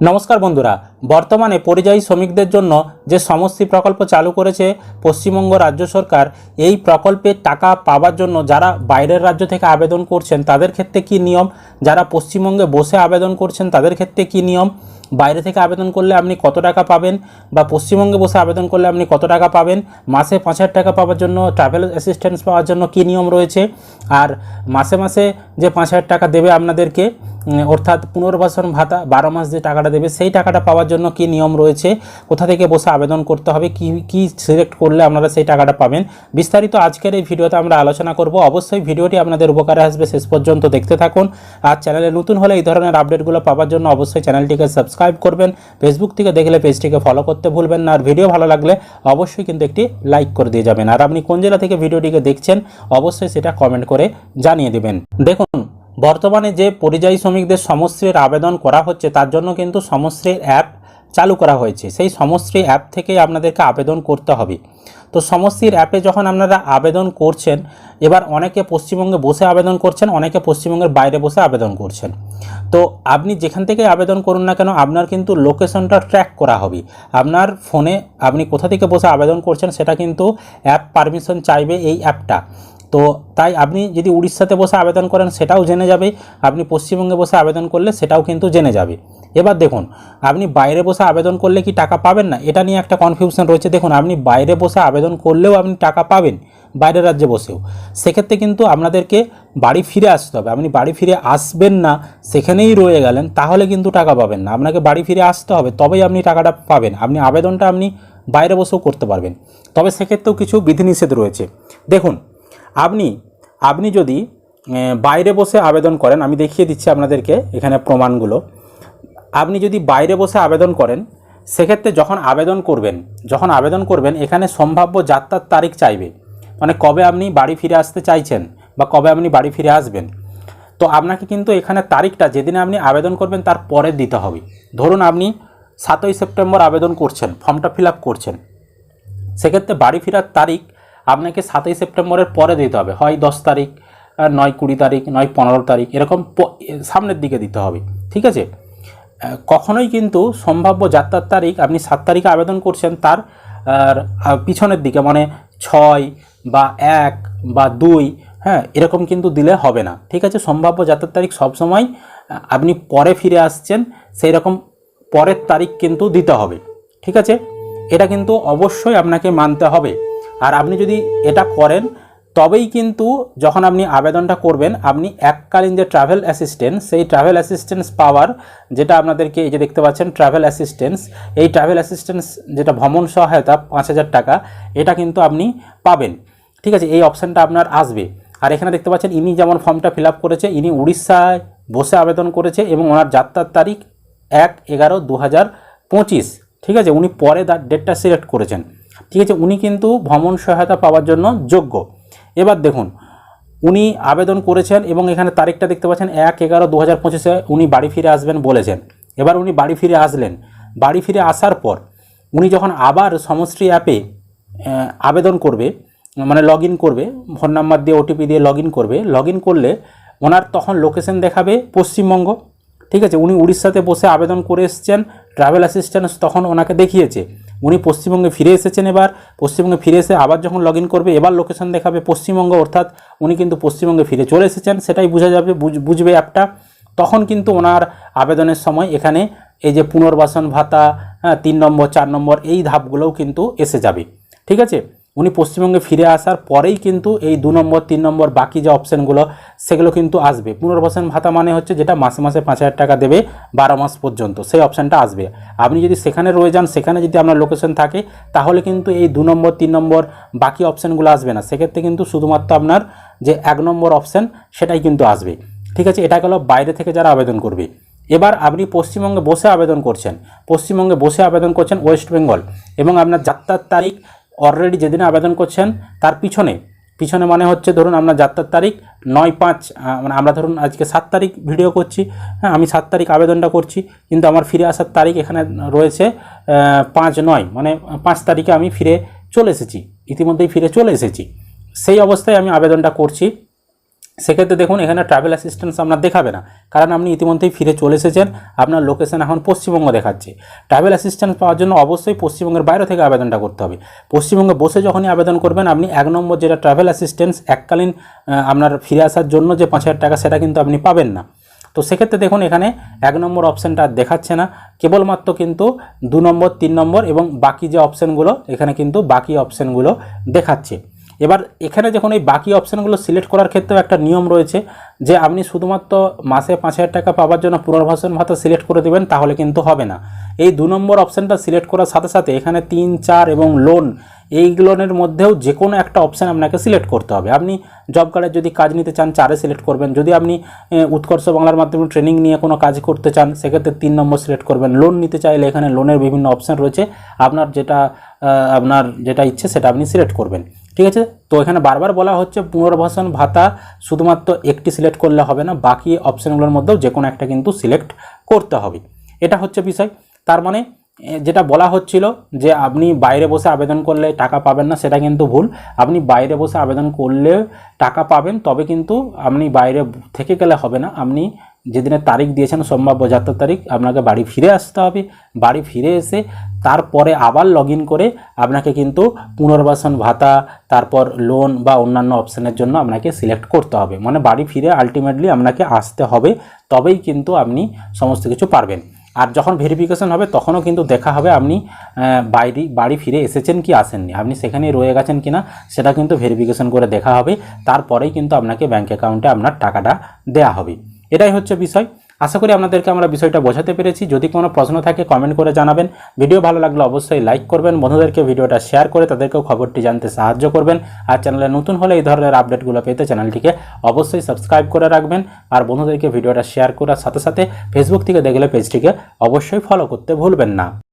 নমস্কার বন্ধুরা, বর্তমানে পরিযায়ী শ্রমিকদের জন্য যে সমষ্টি প্রকল্প চালু করেছে পশ্চিমবঙ্গ রাজ্য সরকার, এই প্রকল্পের টাকা পাওয়ার জন্য যারা বাইরের রাজ্য থেকে আবেদন করছেন, তাদের ক্ষেত্রে কি নিয়ম? যারা পশ্চিমবঙ্গে বসে আবেদন করছেন, তাদের ক্ষেত্রে কি নিয়ম? বাইরে থেকে আবেদন করলে আপনি কত টাকা পাবেন? বা পশ্চিমবঙ্গে বসে আবেদন করলে আপনি কত টাকা পাবেন? মাসে পাঁচ হাজার টাকা পাওয়ার জন্য ট্রাভেল অ্যাসিস্ট্যান্স পাওয়ার জন্য কী নিয়ম রয়েছে? আর মাসে মাসে যে পাঁচ হাজার টাকা দেবে আপনাদেরকে অর্থাৎ পুনর্বাসন ভাতা, বারো মাস যে টাকাটা দেবে, সেই টাকাটা পাওয়ার জন্য কি নিয়ম রয়েছে? কোথা থেকে বসে আবেদন করতে হবে? কি কি সিলেক্ট করলে আপনারা সেই টাকাটা পাবেন? বিস্তারিত আজকের এই ভিডিওতে আমরা আলোচনা করব। অবশ্যই ভিডিওটি আপনাদের উপকারে আসবে, শেষ পর্যন্ত দেখতে থাকুন। আর চ্যানেলে নতুন হলে এই ধরনের আপডেটগুলো পাওয়ার জন্য অবশ্যই চ্যানেলটিকে সাবস্ক্রাইব করবেন। ফেসবুক থেকে দেখলে পেজটিকে ফলো করতে ভুলবেন না। আর ভিডিও ভালো লাগলে অবশ্যই কিন্তু একটি লাইক করে দিয়ে যাবেন। আর আপনি কোন জেলা থেকে ভিডিওটিকে দেখছেন, অবশ্যই সেটা কমেন্ট করে জানিয়ে দেবেন। দেখুন বর্তমানে যে পরিযায়ী শ্রমিকদের সমশ্রীর আবেদন করা হচ্ছে, তার জন্য কিন্তু সমশ্রীর অ্যাপ চালু করা হয়েছে। সেই সমশ্রী অ্যাপ থেকে আপনাদেরকে আবেদন করতে হবে। তো সমশ্রীর অ্যাপে যখন আপনারা আবেদন করছেন, এবার অনেকে পশ্চিমবঙ্গে বসে আবেদন করছেন, অনেকে পশ্চিমবঙ্গের বাইরে বসে আবেদন করছেন। তো আপনি যেখান থেকে আবেদন করুন না কেন, আপনার কিন্তু লোকেশনটা ট্র্যাক করা হবে। আপনার ফোনে আপনি কোথা থেকে বসে আবেদন করছেন, সেটা কিন্তু অ্যাপ পারমিশন চাইবে এই অ্যাপটা। তো তাই আপনি যদি উড়িষ্যাতে বসে আবেদন করেন, সেটাও জেনে যাবে। আপনি পশ্চিমবঙ্গে বসে আবেদন করলে সেটাও কিন্তু জেনে যাবে। এবার দেখুন, আপনি বাইরে বসে আবেদন করলে কি টাকা পাবেন না? এটা নিয়ে একটা কনফিউশন রয়েছে। দেখুন, আপনি বাইরে বসে আবেদন করলেও আপনি টাকা পাবেন, বাইরের রাজ্যে বসেও। সেক্ষেত্রে কিন্তু আপনাদেরকে বাড়ি ফিরে আসতে হবে। আপনি বাড়ি ফিরে আসবেন না, সেখানেই রয়ে গেলেন, তাহলে কিন্তু টাকা পাবেন না। আপনাকে বাড়ি ফিরে আসতে হবে, তবেই আপনি টাকাটা পাবেন। আপনি আবেদনটা আপনি বাইরে বসেও করতে পারবেন। তবে সেক্ষেত্রেও কিছু বিধিনিষেধ রয়েছে। দেখুন আপনি আপনি যদি বাইরে বসে আবেদন করেন, আমি দেখিয়ে দিচ্ছি আপনাদেরকে এখানে প্রমাণগুলো। আপনি যদি বাইরে বসে আবেদন করেন, সেক্ষেত্রে যখন আবেদন করবেন, যখন আবেদন করবেন, এখানে সম্ভাব্য যাত্রার তারিখ চাইবে। মানে কবে আপনি বাড়ি ফিরে আসতে চাইছেন বা কবে আপনি বাড়ি ফিরে আসবেন। তো আপনাকে কিন্তু এখানে তারিখটা, যেদিনে আপনি আবেদন করবেন, তার পরে দিতে হবে। ধরুন আপনি সাতই সেপ্টেম্বর আবেদন করছেন, ফর্মটা ফিল করছেন। সেক্ষেত্রে বাড়ি ফেরার তারিখ আপনাকে সাতই সেপ্টেম্বরের পরে দিতে হবে। হয় দশ তারিখ নয় কুড়ি তারিখ, নয় পনেরো তারিখ, এরকম সামনের দিকে দিতে হবে। ঠিক আছে? কখনোই কিন্তু সম্ভাব্য যাত্রার তারিখ আপনি সাত তারিখে আবেদন করছেন, তার পিছনের দিকে মানে ছয় বা এক বা দুই হ্যাঁ এরকম কিন্তু দিলে হবে না। ঠিক আছে? সম্ভাব্য যাত্রার তারিখ সবসময় আপনি পরে ফিরে আসছেন সেই রকম পরের তারিখ কিন্তু দিতে হবে। ঠিক আছে? এটা কিন্তু অবশ্যই আপনাকে মানতে হবে। আর আপনি যদি এটা করেন, তবেই কিন্তু যখন আপনি আবেদনটা করবেন, আপনি এককালীন যে ট্রাভেল অ্যাসিস্ট্যান্স সেই ট্রাভেল অ্যাসিস্ট্যান্স পাওয়ার যেটা আপনাদেরকে এই যে দেখতে পাচ্ছেন ট্রাভেল অ্যাসিস্ট্যান্স এই ট্রাভেল অ্যাসিস্ট্যান্স যেটা ভ্রমণ সহায়তা পাঁচ হাজার টাকা, এটা কিন্তু আপনি পাবেন। ঠিক আছে, এই অপশানটা আপনার আসবে। আর এখানে দেখতে পাচ্ছেন, ইনি যেমন ফর্মটা ফিল করেছে, ইনি উড়িষ্যায় বসে আবেদন করেছে এবং ওনার যাত্রার তারিখ এক এগারো দু ঠিক আছে, উনি পরে ডেটটা সিলেক্ট করেছেন। ঠিক আছে, উনি কিন্তু ভ্রমণ সহায়তা পাওয়ার জন্য যোগ্য। এবার দেখুন, উনি আবেদন করেছেন এবং এখানে তারিখটা দেখতে পাচ্ছেন, এক এগারো দু হাজার পঁচিশে উনি বাড়ি ফিরে আসবেন বলেছেন। এবার উনি বাড়ি ফিরে আসলেন। বাড়ি ফিরে আসার পর উনি যখন আবার সমশ্রী অ্যাপে আবেদন করবে মানে লগ করবে, ফোন নাম্বার দিয়ে, ওটিপি দিয়ে লগ করবে লগ করলে ওনার তখন লোকেশন দেখাবে পশ্চিমবঙ্গ। ঠিক আছে, উনি উড়িষ্যাতে বসে আবেদন করে এসেছেন, ট্রাভেল অ্যাসিস্ট্যান্স তখন ওনাকে দেখিয়েছে। উনি পশ্চিমবঙ্গে ফিরে এসেছেন এবার, পশ্চিমবঙ্গে ফিরে এসে আবার যখন লগ করবে, এবার লোকেশন দেখাবে পশ্চিমবঙ্গ, অর্থাৎ উনি কিন্তু পশ্চিমবঙ্গে ফিরে চলে এসেছেন, সেটাই বোঝা যাবে, বুঝ- বুঝবে অ্যাপটা তখন কিন্তু ওনার আবেদনের সময় এখানে এই যে পুনর্বাসন ভাতা হ্যাঁ তিন নম্বর, চার নম্বর, এই ধাপগুলোও কিন্তু এসে যাবে। ঠিক আছে? উনি পশ্চিমবঙ্গে ফিরে আসার পরেই কিন্তু এই দু নম্বর, তিন নম্বর বাকি যে অপশানগুলো সেগুলো কিন্তু আসবে। পুনর্বাসন ভাতা মানে হচ্ছে যেটা মাসে মাসে পাঁচ হাজার টাকা দেবে বারো মাস পর্যন্ত। সেই অপশানটা আসবে। আপনি যদি সেখানে রয়ে যান, সেখানে যদি আপনার লোকেশন থাকে, তাহলে কিন্তু এই দু নম্বর, তিন নম্বর বাকি অপশানগুলো আসবে না। সেক্ষেত্রে কিন্তু শুধুমাত্র আপনার যে এক নম্বর অপশান সেটাই কিন্তু আসবে। ঠিক আছে? এটা গেল বাইরে থেকে যারা আবেদন করবে। এবার আপনি পশ্চিমবঙ্গে বসে আবেদন করছেন। পশ্চিমবঙ্গে বসে আবেদন করছেন ওয়েস্ট বেঙ্গল এবং আপনার যাত্রার তারিখ অলরেডি যেদিনে আবেদন করছেন, তার পিছনে পিছনে মানে হচ্ছে ধরুন আপনার যাত্রার তারিখ নয় পাঁচ মানে আমরা ধরুন আজকে সাত তারিখ ভিডিও করছি হ্যাঁ আমি সাত তারিখ আবেদনটা করছি, কিন্তু আমার ফিরে আসার তারিখ এখানে রয়েছে পাঁচ নয় মানে পাঁচ তারিখে আমি ফিরে চলে এসেছি, ইতিমধ্যেই ফিরে চলে এসেছি। সেই অবস্থায় আমি আবেদনটা করছি। সেক্ষেত্রে দেখুন, এখানে ট্রাভেল অ্যাসিস্ট্যান্স আপনার দেখাবে না। কারণ আপনি ইতিমধ্যেই ফিরে চলে এসেছেন, আপনার লোকেশন এখন পশ্চিমবঙ্গ দেখাচ্ছে। ট্রাভেল অ্যাসিস্ট্যান্স পাওয়ার জন্য অবশ্যই পশ্চিমবঙ্গের বাইরে থেকে আবেদনটা করতে হবে। পশ্চিমবঙ্গে বসে যখনই আবেদন করবেন, আপনি এক নম্বর যেটা ট্রাভেল অ্যাসিস্ট্যান্স এককালীন আপনার ফিরে আসার জন্য যে পাঁচ হাজার টাকা, সেটা কিন্তু আপনি পাবেন না। তো সেক্ষেত্রে দেখুন, এখানে এক নম্বর অপশানটা দেখাচ্ছে না। কেবলমাত্র কিন্তু দু নম্বর, তিন নম্বর এবং বাকি যে অপশানগুলো এখানে কিন্তু বাকি অপশানগুলো দেখাচ্ছে। এবার এখানে যখন এই বাকি অপশানগুলো সিলেক্ট করার ক্ষেত্রেও একটা নিয়ম রয়েছে যে আপনি শুধুমাত্র মাসে পাঁচ হাজার টাকা পাওয়ার জন্য পুনর্বাসন ভাতা সিলেক্ট করে দেবেন, তাহলে কিন্তু হবে না। এই দু নম্বর অপশানটা সিলেক্ট করার সাথে সাথে এখানে তিন, চার এবং লোন এইগুলোনের মধ্যেও যে কোনো একটা অপশান আপনাকে সিলেক্ট করতে হবে। আপনি জব কার্ডের যদি কাজ নিতে চান, চারে সিলেক্ট করবেন। যদি আপনি উৎকর্ষ বাংলার মাধ্যমে ট্রেনিং নিয়ে কোনো কাজ করতে চান, সেক্ষেত্রে তিন নম্বর সিলেক্ট করবেন। লোন নিতে চাইলে এখানে লোনের বিভিন্ন অপশান রয়েছে। আপনার যেটা আপনার যেটা ইচ্ছে সেটা আপনি সিলেক্ট করবেন। ঠিক আছে? তো এখানে বারবার বলা হচ্ছে পুনর্বাসন ভাতা শুধুমাত্র একটি সিলেক্ট করলে হবে না, বাকি অপশানগুলোর মধ্যেও যে কোনো একটা কিন্তু সিলেক্ট করতে হবে। এটা হচ্ছে বিষয়। তার মানে যেটা বলা হচ্ছিল যে আপনি বাইরে বসে আবেদন করলে টাকা পাবেন না, সেটা কিন্তু ভুল। আপনি বাইরে বসে আবেদন করলে টাকা পাবেন, তবে কিন্তু আপনি বাইরে থেকে গেলে হবে না। আপনি যেদিনের তারিখ দিয়েছেন সম্ভাব্য যাত্রা তারিখ, আপনাকে বাড়ি ফিরে আসতে হবে। বাড়ি ফিরে এসে তারপরে আবার লগ করে আপনাকে কিন্তু পুনর্বাসন ভাতা, তারপর লোন বা অন্যান্য অপশানের জন্য আপনাকে সিলেক্ট করতে হবে। মানে বাড়ি ফিরে আলটিমেটলি আপনাকে আসতে হবে, তবেই কিন্তু আপনি সমস্ত কিছু পারবেন। আর যখন ভেরিফিকেশন হবে, তখনও কিন্তু দেখা হবে আপনি বাইরে, বাড়ি ফিরে এসেছেন কি আসেননি। আপনি সেখানে রয়ে গেছেন কিনা, সেটা কিন্তু ভেরিফিকেশন করে দেখা হবে। তারপরেই কিন্তু আপনাকে ব্যাঙ্ক অ্যাকাউন্টে আপনার টাকাটা দেয়া হবে। এটাই হচ্ছে বিষয়। আশা করি আপনাদেরকে আমরা বিষয়টা বোঝাতে পেরেছি। যদি কোনো প্রশ্ন থাকে কমেন্ট করে জানাবেন। ভিডিও ভালো লাগলে অবশ্যই লাইক করবেন। বন্ধুদেরকে ভিডিওটা শেয়ার করে তাদেরকেও খবরটি জানতে সাহায্য করবেন। আর চ্যানেলে নতুন হলে এই ধরনের আপডেটগুলো পেতে চ্যানেলটিকে অবশ্যই সাবস্ক্রাইব করে রাখবেন। আর বন্ধুদেরকে ভিডিওটা শেয়ার করার সাথে সাথে ফেসবুক থেকে দেখলে পেজটিকে অবশ্যই ফলো করতে ভুলবেন না।